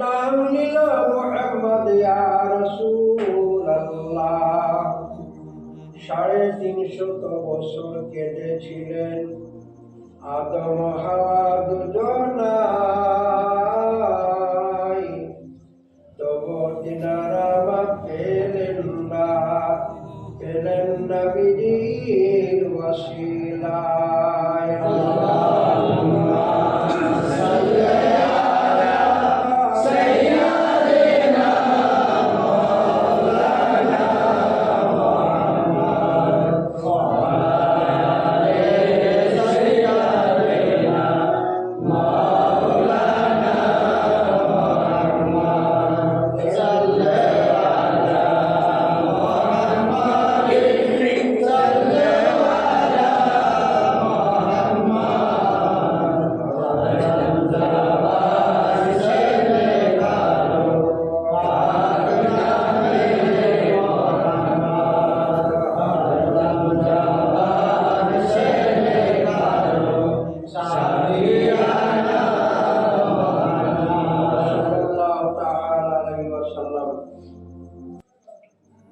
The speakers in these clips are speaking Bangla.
নাম নিল মোহাম্মদ, ইয়া সাড়ে তিনশত বছর কেটেছিলেন আদম হাওয়া দুজনাই তবু তিনারা মা পেলেন না পেলেন না বিজির ওয়াসিলায়।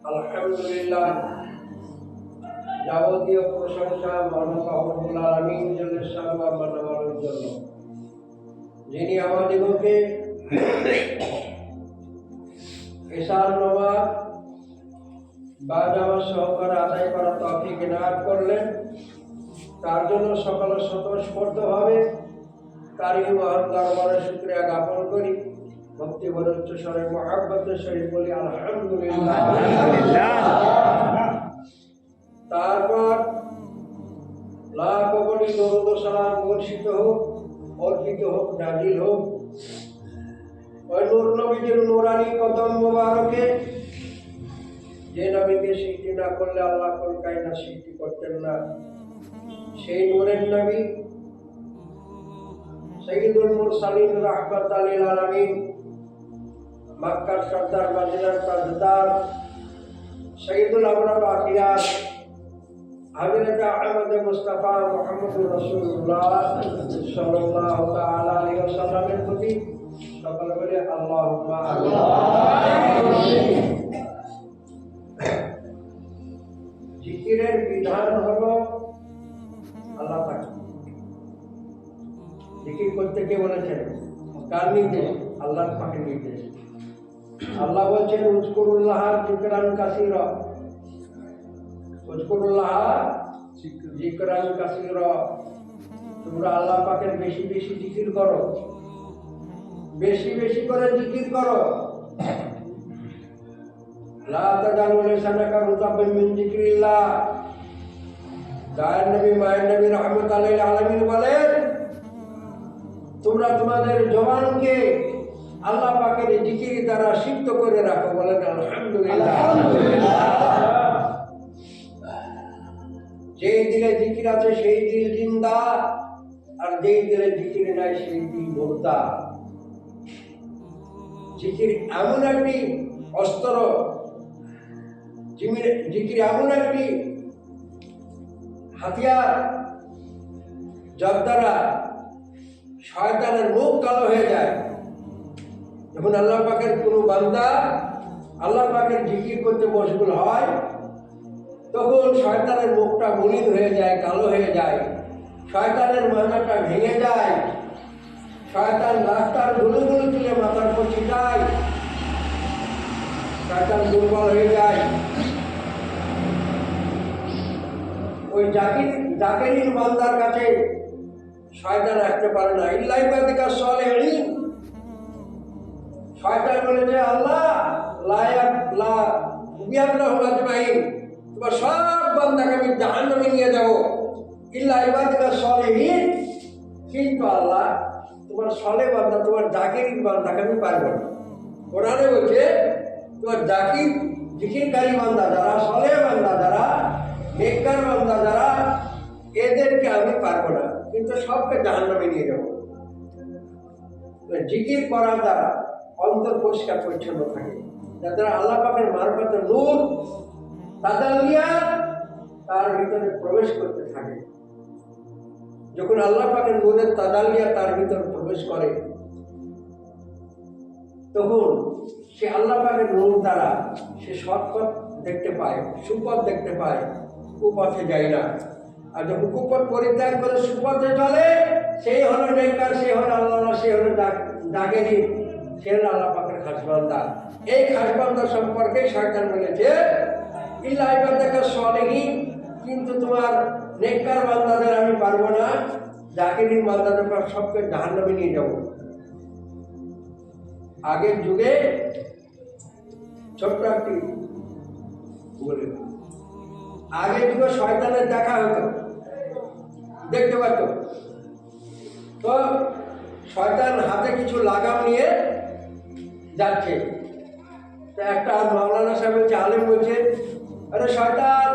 আলহামদুলিল্লাহ। যাবতীয় প্রশংসা আলামিন জন্য। যিনি আমাদিগকে এশার নামাজ বা নামাজ সহকারে আদায় করা তৌফিক ইনায়াত করলেন। তার জন্য সকালে স্বতঃস্ফূর্তভাবে তারই মহান দরবারে শুক্রিয়া জ্ঞাপন করি। ভক্তি বরঞ্চ স্বরে মহাব্বতের সহিত বলি আলহামদুলিল্লাহ। তারপর লাখ কোটি দরুদ সালাম বর্ষিত হোক অর্পিত হোক নাজিল হোক। ওই নূর নবীজির নুরানি কদম মোবারকে যে নবীকে সৃষ্টি না করলে আল্লাহ কলকাই না সৃষ্টি করতেন না। সেই নূরের নবী সঈদুল মুরসালিন রাহমাত আলিল আলামিন মক্কার সর্দার মদিনার তাজদার সঈদুল আমরাল আখিয়ার হযরত আহমদ মুস্তাফা আলাইহি ওয়াসাল্লামের প্রতি সকলে বলে আল্লাহুম্মা জিকিরের বিধান হলো আল্লাহ জিকির করতে কে বলেছেন কার নির্দেশ নির্দেশ। আল্লাহ বলছেন উজকুরুল্লাহ জিকরান কাসির। উজকুরুল্লাহ জিকরান তোমরা আল্লাহ পাকের বেশি বেশি জিকির করো। বেশি বেশি করে জিকির করো। তোমরা তোমাদের জবানকে আল্লাহ পাকের জিকির দ্বারা সিদ্ধ করে রাখো বলেন আলহামদুলিল্লাহ। যেই দিলে জিকির আছে সেই দিল জিন্দা আর যেই দিলে জিকির নাই সেই দিল মোর্দা। জিকির এমন একটি অস্ত্র জিকির এমন একটি হাতিয়ার যার দ্বারা শয়তানের মুখ কালো হয়ে যায়। যখন আল্লাহ পাকের কোনো বান্দা আল্লাহ পাকের জিকির করতে মশগুল হয়, তখন শয়তানের মুখটা মলিন হয়ে যায়, কালো হয়ে যায়। শয়তানের মাথাটা ভেঙে যায়। শয়তান রাস্তার গুলুগুলো তুলে মাথার উপর ছিটায়। শয়তান দুর্বল হয়ে যায়। ওই জাকির জাকিরিন বান্দার কাছে শয়তান রাখতে পারে না। ইল্লাই বাদিকা শয়তান আল্লাহ লায়াক লা বিয়াল্লাহু আজমাইন। তোমার সব বান্দাকে আমি জাহান্নামে নিয়ে যাব। ইল্লা ইবাদিকা সলেহিন। কিন্তু আল্লাহ, তোমার সলে বান্দা, তোমার জাকিরিন বান্দাকে আমি পারব না। কোরআনে বলছে, তোমার জাকির, জিকিরকারী বান্দা যারা, সলে বান্দা যারা, নেককার বান্দা যারা, এদেরকে আমি পারব না। কিন্তু সবকে জাহান্নামে নিয়ে যাব। জিকির করার দ্বারা অন্তর পরিষ্কার পরিচ্ছন্ন থাকে। যাদের আল্লাহ পাকের মারফতে নূর তাদালিয়া তার ভিতরে প্রবেশ করতে থাকে। যখন আল্লাহ পাকের নূরের তাদালিয়া তার ভিতরে প্রবেশ করে, তখন সে আল্লাহ পাকের নূর দ্বারা সে সৎপথ দেখতে পায়, সুপথ দেখতে পায়, কুপথে যায় না। আর যখন কুপথ পরিত্যাগ করে সুপথে চলে, সেই হলো নেককার সে হলো আল্লাহ সে হলো ডাকেরি হলো আল্লাহ পাকের খাসবান্দা। এই খাসবান্দা সম্পর্কে শয়তান বলেছে ইল্লা ইবাদাকা সলিহিন কিন্তু তোমার নেককার বান্দাদের আমি পারব না, জাকিরি বান্দাদের পর সবকে জাহান্নামে নিয়ে যাব। আগের যুগে ছোট্ট একটি বলে আগের যুগে শয়তানের দেখা হতো। দেখতে পাচ্ছ? তো শয়তান হাতে কিছু লাগাম নিয়ে যাচ্ছে। একটা মাওলানা সাহেব হচ্ছে আলেম বলছে আরে শয়তান